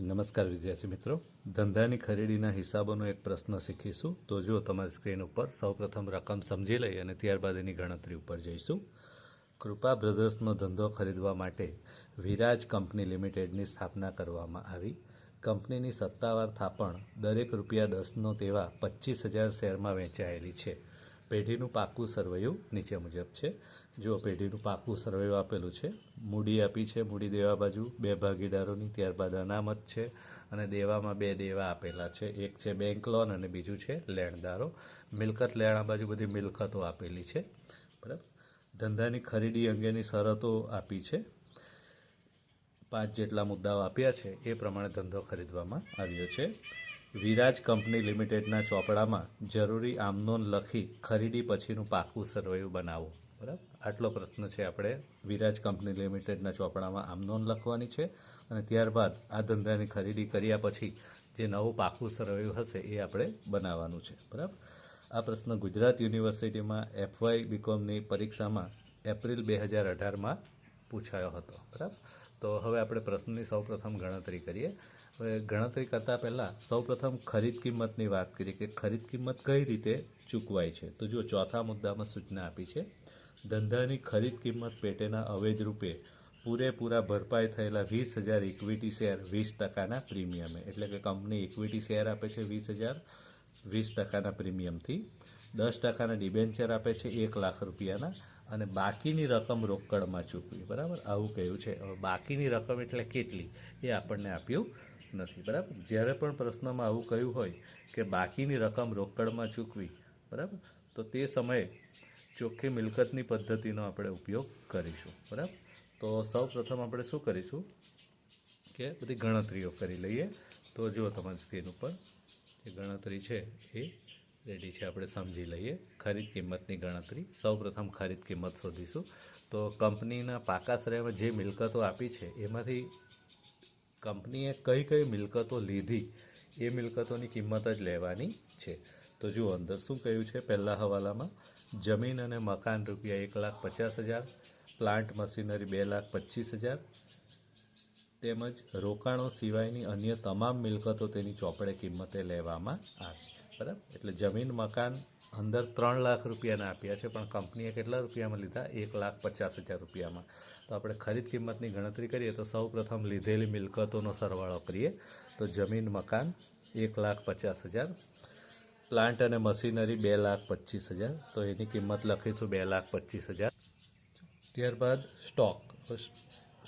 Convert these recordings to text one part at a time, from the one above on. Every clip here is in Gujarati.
નમસ્કાર વિદ્યાર્થી મિત્રો. ધંધાની ખરીદીના હિસાબોનો એક પ્રશ્ન શીખીશું. તો જો તમારી સ્ક્રીન ઉપર સૌપ્રથમ રકમ સમજી લઈ અને ત્યારબાદ એની ગણતરી ઉપર જઈશું. કૃપા બ્રધર્સનો ધંધો ખરીદવા માટે વિરાજ કંપની લિમિટેડની સ્થાપના કરવામાં આવી. કંપનીની સત્તાવાર થાપણ દરેક રૂપિયા દસનો તેવા પચીસ હજાર શેરમાં વેચાયેલી છે. પેઢીનું પાકું સરવૈયું નીચે મુજબ છે. જો પેઢીનું પાકું સર્વે આપેલું છે, મૂડી આપી છે, મૂડી દેવા બાજુ બે ભાગીદારોની, ત્યારબાદ અનામત છે અને દેવામાં બે દેવા આપેલા છે. એક છે બેંક લોન અને બીજું છે લેણદારો. મિલકત લેણા બાજુ બધી મિલકતો આપેલી છે. બરાબર? ધંધાની ખરીદી અંગેની શરતો આપી છે. પાંચ જેટલા મુદ્દાઓ આપ્યા છે, એ પ્રમાણે ધંધો ખરીદવામાં આવ્યો છે. વિરાજ કંપની લિમિટેડના ચોપડામાં જરૂરી આમનોન લખી ખરીદી પછીનું પાકું સરવૈયું બનાવો. બરાબર? આટલો પ્રશ્ન છે આપણે. વિરાજ કંપની લિમિટેડના ચોપડામાં આમ નોંધ લખવાની છે અને ત્યારબાદ આ ધંધાની ખરીદી કર્યા પછી જે નવું પાકું સરવૈયું હશે એ આપણે બનાવવાનું છે. બરાબર? આ પ્રશ્ન ગુજરાત યુનિવર્સિટીમાં એફવાય બીકોમની પરીક્ષામાં એપ્રિલ બે હજાર અઢારમાં પૂછાયો હતો. બરાબર? તો હવે આપણે પ્રશ્નની સૌપ્રથમ ગણતરી કરીએ. હવે ગણતરી કરતાં પહેલાં સૌપ્રથમ ખરીદ કિંમતની વાત કરીએ કે ખરીદ કિંમત કઈ રીતે ચૂકવાય છે? તો જો ચોથા મુદ્દામાં સૂચના આપી છે. ધંધાની ખરીદ કિંમત પેટેના અવેજ રૂપે પૂરેપૂરા ભરપાઈ થયેલા વીસ હજાર ઇક્વિટી શેર વીસ ટકાના પ્રીમિયમે. એટલે કે કંપની ઇક્વિટી શેર આપે છે વીસ હજાર વીસ ટકાના પ્રીમિયમથી. દસ ટકાના ડિબેન્ચર આપે છે એક લાખ રૂપિયાના. અને બાકીની રકમ રોકડમાં ચૂકવી. બરાબર? આવું કહ્યું છે. બાકીની રકમ એટલે કેટલી? એ આપણને આપ્યું નથી. બરાબર? જ્યારે પણ પ્રશ્નમાં આવું કહ્યું હોય કે બાકીની રકમ રોકડમાં ચૂકવી. બરાબર? તો તે સમયે ચોખ્ખી મિલકતની પદ્ધતિનો આપણે ઉપયોગ કરીશું, બરાબર? તો સૌ પ્રથમ આપણે શું કરીશું કે બધી ગણતરીઓ કરી લઈએ. તો જુઓ તમારી સ્ક્રીન ઉપર, જે ગણતરી છે એ રેડી છે, આપણે સમજી લઈએ. ખરીદ કિંમતની ગણતરી. સૌ પ્રથમ ખરીદ કિંમત શોધીશું. તો કંપનીના પાકા શ્રેયમાં જે મિલકતો આપી છે, એમાંથી કંપનીએ કઈ કઈ મિલકતો લીધી, એ મિલકતોની કિંમત જ લેવાની છે. તો જુઓ અંદર શું કહ્યું છે, પહેલાં હવાલામાં. જમીન અને મકાન રૂપિયા એક લાખ પચાસ હજાર પ્લાન્ટ મશીનરી બે લાખ પચીસ હજાર, તેમજ રોકાણો સિવાયની અન્ય તમામ મિલકતો તેની ચોપડે કિંમતે લેવામાં આવી બરાબર? એટલે જમીન, મકાન અંદર ત્રણ લાખ રૂપિયાના આપ્યા છે, પણ કંપનીએ કેટલા રૂપિયામાં લીધા? એક લાખ પચાસ હજાર રૂપિયામાં. તો આપણે ખરીદ કિંમતની ગણતરી કરીએ તો સૌ પ્રથમ લીધેલી મિલકતોનો સરવાળો કરીએ. તો જમીન, મકાન એક લાખ પચાસ હજાર પ્લાન્ટ અને મશીનરી બે લાખ પચીસ હજાર. તો એની કિંમત લખીશું બે લાખ પચીસ હજાર. ત્યારબાદ સ્ટોક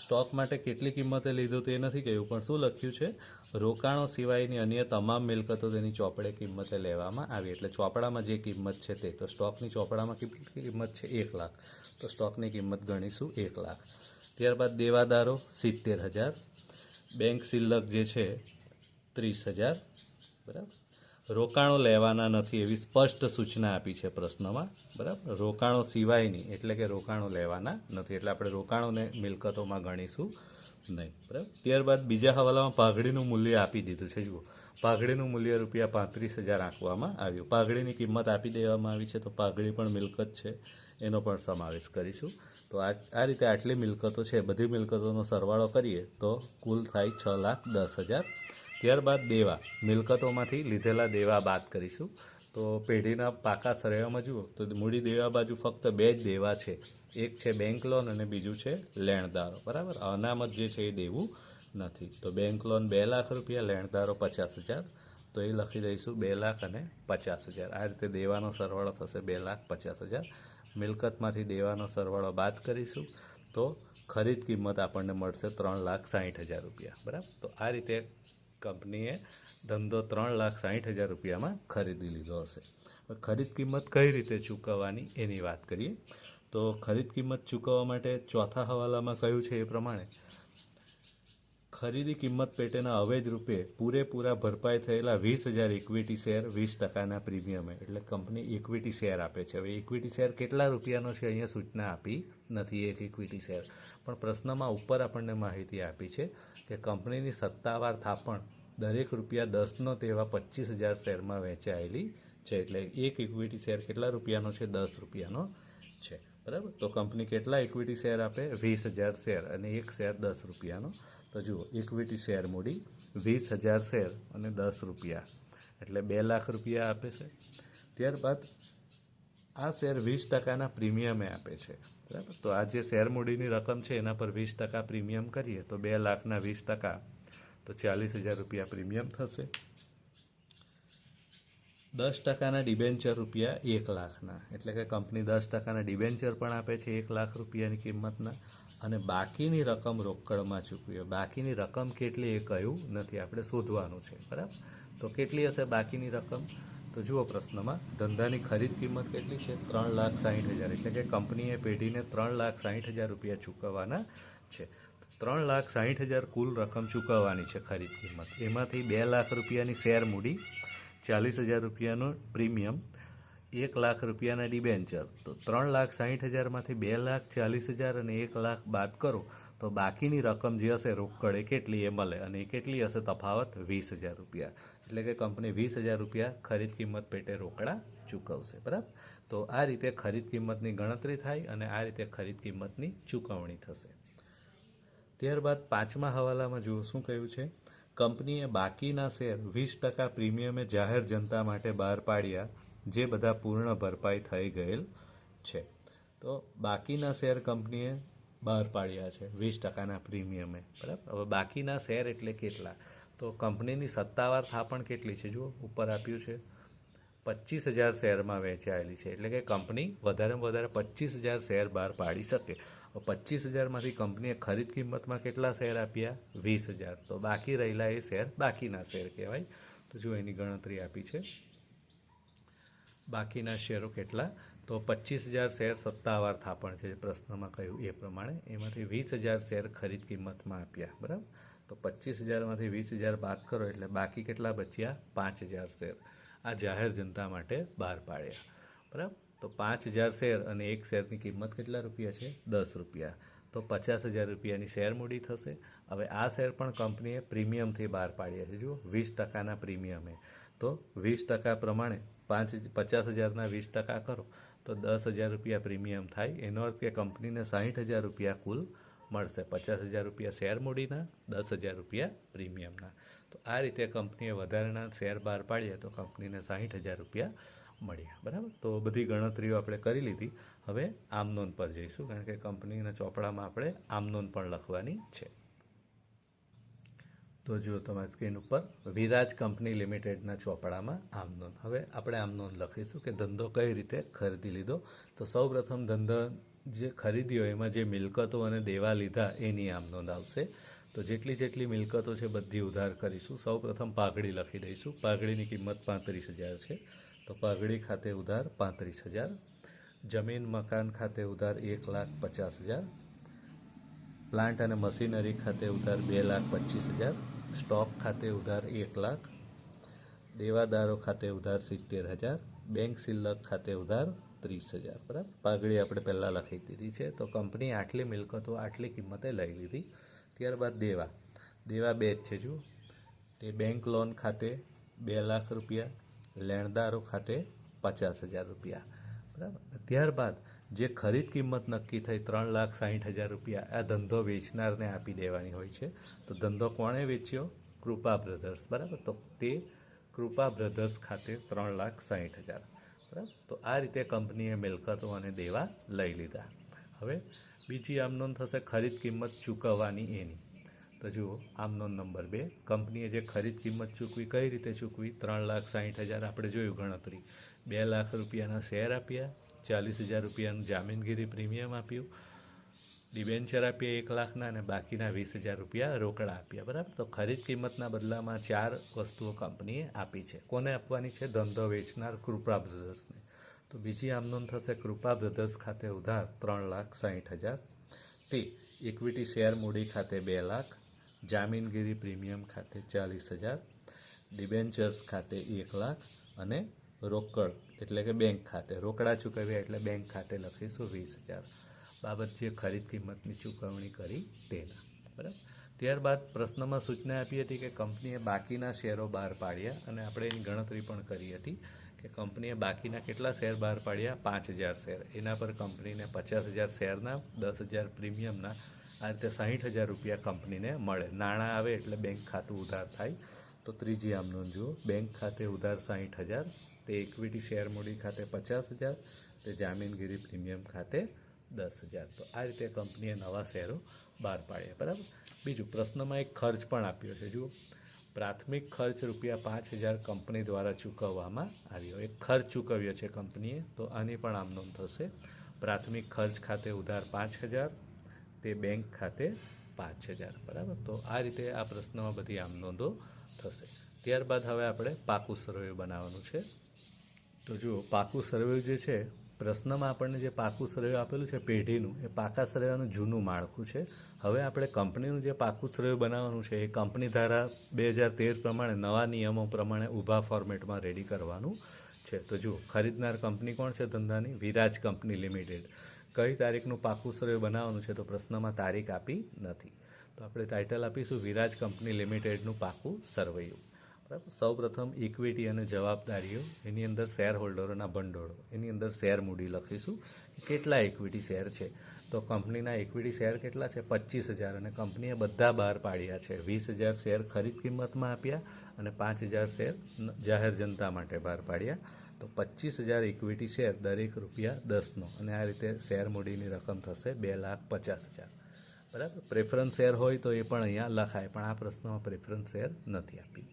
સ્ટોક માટે કેટલી કિંમતે લીધું તે નથી કહ્યું, પણ શું લખ્યું છે? રોકાણો સિવાયની અન્ય તમામ મિલકતો તેની ચોપડે કિંમતે લેવામાં આવી. એટલે ચોપડામાં જે કિંમત છે તે. તો સ્ટોકની ચોપડામાં કેટલી કિંમત છે? એક લાખ. તો સ્ટોકની કિંમત ગણીશું એક લાખ. ત્યારબાદ દેવાદારો સિત્તેર હજાર. બેંક શિલ્લક જે છે, ત્રીસ હજાર. બરાબર? રોકાણો લેવાના નથી એવી સ્પષ્ટ સૂચના આપી છે પ્રશ્નમાં. બરાબર? રોકાણો સિવાયની, એટલે કે રોકાણો લેવાના નથી. એટલે આપણે રોકાણોને મિલકતોમાં ગણીશું નહીં. બરાબર? ત્યારબાદ બીજા હવાલામાં પાઘડીનું મૂલ્ય આપી દીધું છે. જુઓ, પાઘડીનું મૂલ્ય રૂપિયા પાંત્રીસ હજાર આંકવામાં આવ્યું. પાઘડીની કિંમત આપી દેવામાં આવી છે, તો પાઘડી પણ મિલકત છે. એનો પણ સમાવેશ કરીશું. તો આ રીતે આટલી મિલકતો છે, બધી મિલકતોનો સરવાળો કરીએ, તો કુલ થાય છ લાખ દસ હજાર ત્યારબાદ દેવા. મિલકતોમાંથી લીધેલા દેવા બાદ કરીશું. તો પેઢીના પાકા સરેવામાં જુઓ, તો મૂડી દેવા બાજુ ફક્ત બે જ દેવા છે. એક છે બેંક લોન અને બીજું છે લેણદારો. બરાબર? અનામત જે છે એ દેવું નથી. તો બેંક લોન બે લાખ રૂપિયા, લેણદારો પચાસ હજાર. તો એ લખી દઈશું બે લાખ અને પચાસ હજાર. આ રીતે દેવાનો સરવાળો થશે બે લાખ પચાસ હજાર. મિલકતમાંથી દેવાનો સરવાળો બાદ કરીશું. તો ખરીદ કિંમત આપણને મળશે ત્રણ લાખ સાહીઠ હજાર રૂપિયા. બરાબર? તો આ રીતે કંપનીએ ધંધો ત્રણ લાખ સાહીઠ હજાર રૂપિયામાં ખરીદી લીધો હશે. ખરીદ કિંમત કઈ રીતે ચૂકવવાની એની વાત કરીએ. તો ખરીદ કિંમત ચૂકવવા માટે ચોથા હવાલામાં કહ્યું છે એ પ્રમાણે, ખરીદી કિંમત પેટેના અવેજ રૂપે પૂરેપૂરા ભરપાઈ થયેલા વીસ હજાર ઇક્વિટી શેર વીસ ટકાના પ્રીમિયમે એટલે કંપની ઇક્વિટી શેર આપે છે. હવે ઇક્વિટી શેર કેટલા રૂપિયાનો છે અહીંયા સૂચના આપી નથી એક ઇક્વિટી શેર પણ પ્રશ્નમાં ઉપર આપણને માહિતી આપી છે. કે કંપનીની સત્તાવાર થાપણ દરેક રૂપિયા દસનો તેવા પચીસ હજાર શેરમાં વહેંચાયેલી છે. એટલે એક ઇક્વિટી શેર કેટલા રૂપિયાનો છે? દસ રૂપિયાનો છે. બરાબર? તો કંપની કેટલા ઇક્વિટી શેર આપે? વીસ હજાર શેર અને એક શેર દસ રૂપિયાનો. તો જુઓ ઇક્વિટી શેર મૂડી વીસ હજાર શેર અને દસ રૂપિયા. એટલે બે લાખ રૂપિયા આપે છે. ત્યારબાદ આ શેર વીસ ટકાના પ્રીમિયમે આપે છે. બરાબર? તો આ જે શેર મૂડીની રકમ છે, એના પર વીસ ટકા પ્રીમિયમ કરીએ, તો બે લાખના વીસ ટકા, તો ચાલીસ હજાર રૂપિયા પ્રીમિયમ થશે. દસ ટકાના ડિબેન્ચર રૂપિયા એક લાખના, એટલે કે કંપની દસ ટકાના ડિબેન્ચર પણ આપે છે એક લાખ રૂપિયાની કિંમતના, અને બાકીની રકમ રોકડમાં ચૂકવીએ બાકીની રકમ કેટલી એ કહ્યું નથી, આપણે શોધવાનું છે, બરાબર? તો કેટલી હશે બાકીની રકમ? તો જુઓ પ્રશ્નમાં, ધંધાની ખરીદ કિંમત કેટલી છે? ત્રણ લાખ સાહીઠ હજાર. એટલે કે કંપનીએ પેઢીને ત્રણ લાખ સાહીઠ હજાર રૂપિયા ચૂકવવાના છે. ત્રણ લાખ સાહીઠ હજાર કુલ રકમ ચૂકવવાની છે ખરીદ કિંમત. એમાંથી બે લાખ રૂપિયાની શેર મૂડી, ચાલીસ હજાર રૂપિયાનું પ્રીમિયમ, એક લાખ રૂપિયાના ડિબેન્ચર. તો ત્રણ લાખ સાહીઠ હજારમાંથી બે લાખ ચાલીસ હજાર અને એક લાખ બાદ કરો. તો બાકીની રકમ જે હશે રોકડ એ કેટલી એ મળે અને એ કેટલી હશે તફાવત? વીસ હજાર રૂપિયા. એટલે કે કંપની વીસ હજાર રૂપિયા ખરીદ કિંમત પેટે રોકડા ચૂકવશે. બરાબર? તો આ રીતે ખરીદ કિંમતની ગણતરી થાય અને આ રીતે ખરીદ કિંમતની ચૂકવણી થશે. ત્યારબાદ પાંચમા હવાલામાં જુઓ શું કહ્યું છે? કંપનીએ બાકીના શેર વીસ ટકા પ્રીમિયમે જાહેર જનતા માટે બહાર પાડ્યા, જે બધા પૂર્ણ ભરપાઈ થઈ ગયેલ છે. તો બાકીના શેર કંપનીએ બહાર પાડ્યા છે, વીસ ટકાના પ્રીમિયમે. બરાબર? હવે બાકીના શેર એટલે કેટલા? તો કંપનીની સત્તાવાર થાપણ કેટલી છે? જુઓ, ઉપર આપ્યું છે, પચીસ હજાર શેરમાં વેચાયેલી છે. એટલે કે કંપની વધારેમાં વધારે પચીસ હજાર શેર બહાર પાડી શકે. પચીસ હજારમાંથી કંપનીએ ખરીદ કિંમતમાં કેટલા શેર આપ્યા? વીસ હજાર. તો બાકી રહેલા એ શેર બાકીના શેર કહેવાય. તો જો એની ગણતરી આપી છે. બાકીના શેરો કેટલા? તો પચીસ હજાર શેર સત્તાવાર થાપણ છે, પ્રશ્નમાં કહ્યું એ પ્રમાણે. એમાંથી વીસ હજાર શેર ખરીદ કિંમતમાં આપ્યા, બરાબર? તો પચીસ હજારમાંથી વીસ હજાર બાદ કરો એટલે બાકી કેટલા બચ્યા? પાંચ હજાર શેર. આ જાહેર જનતા માટે બહાર પાડ્યા, બરાબર? તો પાંચ હજાર શેર અને એક શેરની કિંમત કેટલા રૂપિયા છે? દસ રૂપિયા. તો પચાસ હજાર રૂપિયાની શેર મૂડી થશે. હવે આ શેર પણ કંપનીએ પ્રીમિયમથી બહાર પાડ્યા છે. જુઓ, વીસ ટકાના પ્રીમિયમે. તો વીસ ટકા પ્રમાણે પાંચ પચાસ હજારના વીસ ટકા કરો, તો દસ હજાર રૂપિયા પ્રીમિયમ થાય. એનો અર્થ કે કંપનીને સાહીઠ હજાર રૂપિયા કુલ મળશે. પચાસ હજાર રૂપિયા શેર મૂડીના, દસ હજાર રૂપિયા પ્રીમિયમના. તો આ રીતે કંપનીએ વધારાના શેર બહાર પાડ્યા તો કંપનીને સાહીઠ હજાર રૂપિયા મળ્યા. બરાબર? તો બધી ગણતરીઓ આપણે કરી લીધી. હવે આમનોન પર જઈશું, કારણ કે કંપનીના ચોપડામાં આપણે આમનોન પણ લખવાની છે. તો જુઓ તમારી સ્ક્રીન ઉપર વિરાજ કંપની લિમિટેડના ચોપડામાં આમનોન હવે આપણે આમનોન લખીશું કે ધંધો કઈ રીતે ખરીદી લીધો. તો સૌપ્રથમ ધંધો જે ખરીદ્યો એમાં જે મિલકતો અને દેવા લીધા, એની આમનોન આવશે. તો જેટલી જેટલી મિલકતો છે, બધી ઉધાર કરીશું. સૌપ્રથમ પાઘડી લખી દઈશું. પાઘડીની કિંમત પાંત્રીસ હજાર છે. તો પાઘડી ખાતે ઉધાર પાંત્રીસ હજાર. જમીન, મકાન ખાતે ઉધાર એક લાખ પચાસ હજાર. પ્લાન્ટ અને મશીનરી ખાતે ઉધાર બે લાખ પચીસ હજાર. સ્ટોક ખાતે ઉધાર એક લાખ, દેવાદારો ખાતે ઉધાર સિત્તેર હજાર, બેંક સિલ્લક ખાતે ઉધાર ત્રીસ હજાર, બરાબર? પાઘડી આપણે પહેલાં લખી દીધી છે. તો કંપની આટલી મિલકતો, આટલી કિંમતે લઈ લીધી. ત્યારબાદ દેવા. દેવા બે જ છે જુઓ. તે બેંક લોન ખાતે બે લાખ રૂપિયા, લેણદારો ખાતે પચાસ હજાર રૂપિયા, બરાબર? ત્યારબાદ જે ખરીદ કિંમત નક્કી થઈ ત્રણ લાખ સાહીઠ હજાર રૂપિયા, આ ધંધો વેચનારને આપી દેવાની હોય છે. તો ધંધો કોણે વેચ્યો? કૃપા બ્રધર્સ. બરાબર? તો તે કૃપા બ્રધર્સ ખાતે ત્રણ લાખ સાહીઠ હજાર. બરાબર? તો આ રીતે કંપનીએ મિલકતો અને દેવા લઈ લીધા. હવે બીજી આમનોન થશે, ખરીદ કિંમત ચૂકવવાની એની. તો જુઓ આમનોન નંબર બે. કંપનીએ જે ખરીદ કિંમત ચૂકવી, કઈ રીતે ચૂકવી? ત્રણ લાખ સાહીઠ હજાર આપણે જોયું ગણતરી. બે લાખ રૂપિયાના શેર આપ્યા ચાલીસ હજાર રૂપિયાનું જામીનગીરી પ્રીમિયમ આપ્યું. ડિબેન્ચર આપીએ એક લાખના અને બાકીના વીસ હજાર રૂપિયા રોકડા આપ્યા બરાબર? તો ખરીદ કિંમતના બદલામાં ચાર વસ્તુઓ કંપનીએ આપી છે. કોને આપવાની છે? ધંધો વેચનાર કૃપા બ્રધર્સને. તો બીજી આમનોંધ થશે કૃપા બ્રધર્સ ખાતે ઉધાર ત્રણ લાખ સાહીઠ હજાર. તે ઇક્વિટી શેર મૂડી ખાતે બે લાખ. જામીનગીરી પ્રીમિયમ ખાતે ચાલીસ હજાર. ડિબેન્ચર્સ ખાતે એક લાખ. અને રોકડ એટલે કે બેંક ખાતે. રોકડા ચૂકવ્યા એટલે બેંક ખાતે લખીશું વીસ હજાર. બાબત જે ખરીદ કિંમતની ચૂકવણી કરી તેના. બરાબર? ત્યારબાદ પ્રશ્નમાં સૂચના આપી હતી કે કંપનીએ બાકીના શેરો બહાર પાડ્યા અને આપણે એની ગણતરી પણ કરી હતી કે કંપનીએ બાકીના કેટલા શેર બહાર પાડ્યા? પાંચ હજાર શેર. એના પર કંપનીને પચાસ હજાર શેરના, દસ હજાર પ્રીમિયમના, આ રીતે સાહીઠ હજાર રૂપિયા કંપનીને મળે. નાણાં આવે એટલે બેંક ખાતું ઉધાર થાય. તો ત્રીજી આમ નોંધ જુઓ. બેંક ખાતે ઉધાર સાહીઠ હજાર તે ઇક્વિટી શેર મૂડી ખાતે પચાસ હજાર, તે જામીનગીરી પ્રીમિયમ ખાતે દસ હજાર. તો આ રીતે કંપનીએ નવા શેરો બહાર પાડ્યા. બરાબર? બીજું, પ્રશ્નમાં એક ખર્ચ પણ આપ્યો છે. જુઓ, પ્રાથમિક ખર્ચ રૂપિયા પાંચ હજાર કંપની દ્વારા ચૂકવવામાં આવ્યો. એક ખર્ચ ચૂકવ્યો છે કંપનીએ, તો આની પણ આમનોમ થશે. પ્રાથમિક ખર્ચ ખાતે ઉધાર પાંચ હજાર, તે બેંક ખાતે પાંચ હજાર. બરાબર? તો આ રીતે આ પ્રશ્નમાં બધી આમ નોંધો થશે. ત્યારબાદ હવે આપણે પાકું સર્વે બનાવવાનું છે. તો જુઓ, પાકું સર્વે જે છે, પ્રશ્નમાં આપણને જે પાકું સર્વે આપેલું છે, પેઢીનું, એ પાકા સર્વેનું જૂનું માળખું છે. હવે આપણે કંપનીનું જે પાકું સર્વે બનાવવાનું છે, એ કંપની ધારા બે હજાર તેર પ્રમાણે નવા નિયમો પ્રમાણે ઊભા ફોર્મેટમાં રેડી કરવાનું છે. તો જુઓ, ખરીદનાર કંપની કોણ છે ધંધાની? Viraj company limited. કઈ તારીખનું પાકું સર્વે બનાવવાનું છે તો પ્રશ્નમાં તારીખ આપી નથી. તો આપણે ટાઇટલ આપીશું, વિરાજ કંપની લિમિટેડનું પાકું સર્વૈયું બરાબર સૌપ્રથમ ઇક્વિટી અને જવાબદારીઓ, એની અંદર શેર હોલ્ડરોના ભંડોળો, એની અંદર શેર મૂડી લખીશું કેટલા ઇક્વિટી શેર છે. તો કંપનીના ઇક્વિટી શેર કેટલા છે? પચીસ હજાર અને કંપનીએ બધા બહાર પાડ્યા છે. વીસ હજાર શેર ખરીદ કિંમતમાં આપ્યા અને પાંચ હજાર શેર જાહેર જનતા માટે બહાર પાડ્યા. તો પચીસ હજાર ઇક્વિટી શેર દરેક રૂપિયા દસનો અને આ રીતે શેર મૂડીની રકમ થશે બે લાખ પચાસ હજાર. બરાબર? પ્રેફરન્સ શેર હોય તો એ પણ અહીંયા લખાય, પણ આ પ્રશ્નમાં પ્રેફરન્સ શેર નથી આપ્યું.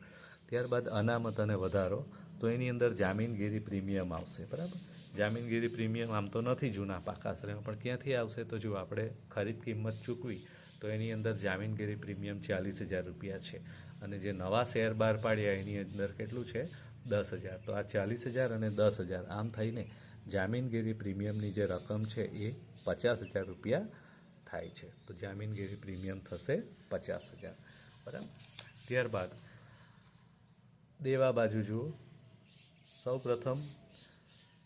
ત્યારબાદ અનામત અને વધારો, તો એની અંદર જામીનગીરી પ્રીમિયમ આવશે, બરાબર? જામીનગીરી પ્રીમિયમ આમ તો નથી જૂના પાકાશ્રયમાં પણ ક્યાંથી આવશે તો જો આપણે ખરીદ કિંમત ચૂકવી, તો એની અંદર જામીનગીરી પ્રીમિયમ ચાલીસ હજાર રૂપિયા છે. અને જે નવા શેર બહાર પાડ્યા, એની અંદર કેટલું છે? દસ હજાર. તો આ ચાલીસ હજાર અને દસ હજાર. આમ થઈને જામીનગીરી પ્રીમિયમની જે રકમ છે એ પચાસ હજાર રૂપિયા થાય છે. તો જામીનગીરી પ્રીમિયમ થશે પચાસ હજાર. બરાબર? ત્યારબાદ દેવા બાજુ જુઓ. સૌપ્રથમ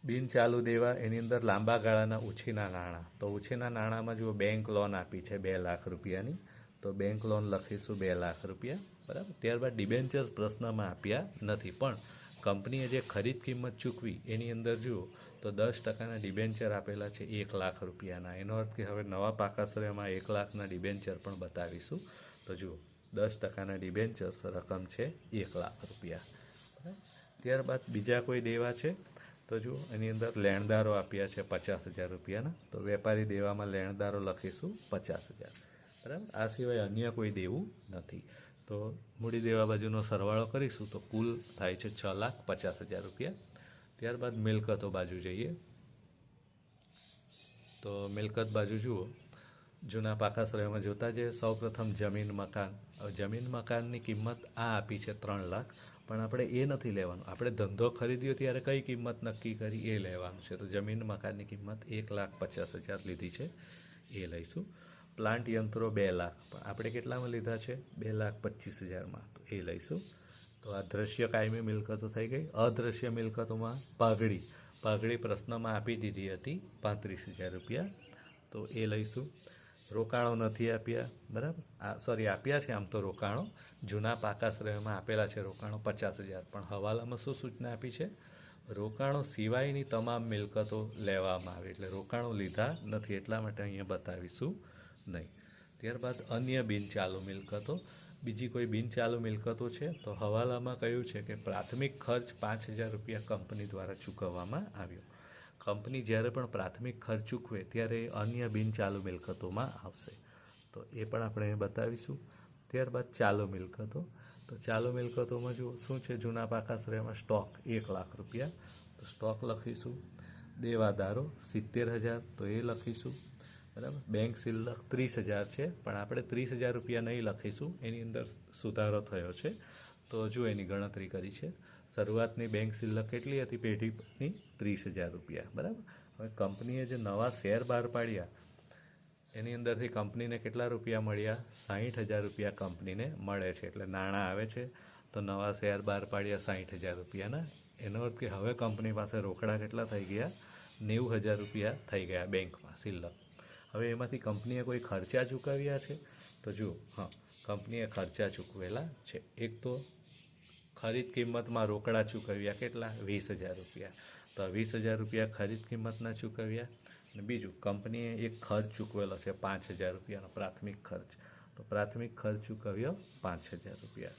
બિન ચાલુ દેવા, એની અંદર લાંબા ગાળાના ઉછીના નાણાં. તો ઉછીના નાણાંમાં જુઓ બેંક લોન આપી છે બે લાખ રૂપિયાની. તો બેંક લોન લખીશું બે લાખ રૂપિયા. બરાબર? ત્યારબાદ ડિબેન્ચર્સ પ્રશ્નમાં આપ્યા નથી. પણ કંપનીએ જે ખરીદ કિંમત ચૂકવી, એની અંદર જુઓ, તો દસ ટકાના ડિબેન્ચર આપેલા છે એક લાખ રૂપિયાના. એનો અર્થ કે હવે નવા પાકાશ્રયમાં એક લાખના ડિબેન્ચર પણ બતાવીશું. તો જુઓ દસ ટકાના ડિબેન્ચર્સ રકમ છે, એક લાખ રૂપિયા. ત્યારબાદ બીજા કોઈ દેવા છે? તો જુઓ, એની અંદર લેણદારો આપ્યા છે પચાસ હજાર રૂપિયાના. તો વેપારી દેવામાં લેણદારો લખીશું પચાસ હજાર. બરાબર? આ સિવાય અન્ય કોઈ દેવું નથી. તો મૂડી દેવા બાજુનો સરવાળો કરીશું તો કુલ થાય છે છ લાખ પચાસ હજાર રૂપિયા. ત્યારબાદ મિલકતો બાજુ જઈએ. તો મિલકત બાજુ જુઓ જૂના પાકા શ્રેયમાં જોતા જઈએ સૌપ્રથમ જમીન મકાન. હવે જમીન મકાનની કિંમત આ આપી છે ત્રણ લાખ, પણ આપણે એ નથી લેવાનું. આપણે ધંધો ખરીદ્યો ત્યારે કઈ કિંમત નક્કી કરી એ લેવાનું છે. તો જમીન મકાનની કિંમત એક લાખ પચાસ હજાર લીધી છે. એ લઈશું. પ્લાન્ટ યંત્રો બે લાખ, પણ આપણે કેટલામાં લીધા છે? બે લાખ પચીસ હજારમાં. તો એ લઈશું. તો આ દ્રશ્ય કાયમી મિલકતો થઈ ગઈ. અદ્રશ્ય મિલકતોમાં પાઘડી. પાઘડી પ્રશ્નમાં આપી દીધી હતી પાંત્રીસ હજાર રૂપિયા. તો એ લઈશું. રોકાણો નથી આપ્યા, બરાબર? આ સોરી આપ્યા છે આમ તો રોકાણો. જૂના પાકા શ્રેયમાં આપેલા છે રોકાણો પચાસ હજાર. પણ હવાલામાં શું સૂચના આપી છે? રોકાણો સિવાયની તમામ મિલકતો લેવામાં આવે. એટલે રોકાણો લીધા નથી, એટલા માટે અહીંયા બતાવીશું નહીં. ત્યારબાદ અન્ય બિનચાલુ મિલકતો. બીજી કોઈ બિનચાલુ મિલકતો છે તો હવાલામાં કહ્યું છે કે પ્રાથમિક ખર્ચ પાંચ હજાર રૂપિયા કંપની દ્વારા ચૂકવવામાં આવ્યો. કંપની જ્યારે પણ પ્રાથમિક ખર્ચ ચૂકવે ત્યારે અન્ય બિનચાલુ મિલકતોમાં આવશે. તો એ પણ આપણે બતાવીશું. ત્યારબાદ ચાલુ મિલકતો. તો ચાલુ મિલકતોમાં જો શું છે? જૂના પાકાશ્રયમાં સ્ટોક એક લાખ રૂપિયા. તો સ્ટોક લખીશું. દેવાદારો સિત્તેર હજાર, તો એ લખીશું. બરાબર? બેંક શિલ્લક ત્રીસ હજાર છે, પણ આપણે ત્રીસ હજાર રૂપિયા નહીં લખીશું. એની અંદર સુધારો થયો છે. તો હજુ એની ગણતરી કરી છે. શરૂઆતની બેંક શિલ્લક કેટલી હતી? પેઢીની ત્રીસ હજાર રૂપિયા. બરાબર? હવે કંપનીએ જે નવા શેર બહાર પાડ્યા, એની અંદરથી કંપનીને કેટલા રૂપિયા મળ્યા? સાહીઠ હજાર રૂપિયા કંપનીને મળે છે. એટલે નાણાં આવે છે. તો નવા શેર બહાર પાડ્યા સાહીઠ હજાર રૂપિયાના. એનો અર્થ કે હવે કંપની પાસે રોકડા કેટલા થઈ ગયા? નેવું હજાર રૂપિયા થઈ ગયા બેંકમાં શિલ્લક હવે એમાંથી કંપનીએ કોઈ ખર્ચા ચૂકવ્યા છે? તો જુઓ, હા, કંપનીએ ખર્ચા ચૂકવેલા છે. એક તો ખરીદ કિંમતમાં રોકડા ચૂકવ્યા કેટલા? વીસ હજાર રૂપિયા. તો વીસ હજાર રૂપિયા ખરીદ કિંમતના ચૂકવ્યા. અને બીજું, કંપનીએ એક ખર્ચ ચૂકવેલો છે, પાંચ હજાર રૂપિયાનો પ્રાથમિક ખર્ચ. તો પ્રાથમિક ખર્ચ ચૂકવ્યો પાંચ હજાર રૂપિયા.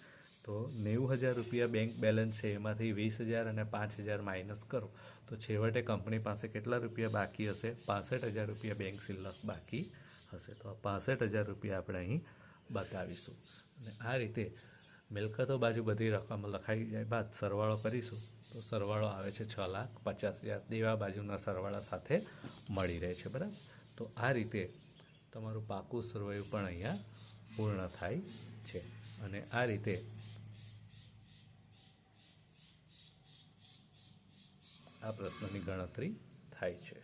તો નેવું હજાર રૂપિયા બેંક બેલેન્સ છે, એમાંથી વીસ હજાર અને પાંચ હજાર માઇનસ કરો. તો છેવટે કંપની પાસે કેટલા રૂપિયા બાકી હશે? પાસઠ હજાર રૂપિયા બેંક શિલ્લક બાકી હશે. તો આ પાસઠ હજાર રૂપિયા આપણે અહીં બતાવીશું. અને આ રીતે મિલકતો બાજુ બધી રકમ લખાઈ જાય બાદ સરવાળો કરીશું. તો સરવાળો આવે છે છ લાખ પચાસ હજાર. દેવા બાજુના સરવાળા સાથે મળી રહે છે, બરાબર? તો આ રીતે તમારું પાકું સરવાયું પણ અહીંયા પૂર્ણ થાય છે. અને આ રીતે આ પ્રશ્નની ગણતરી થાય છે.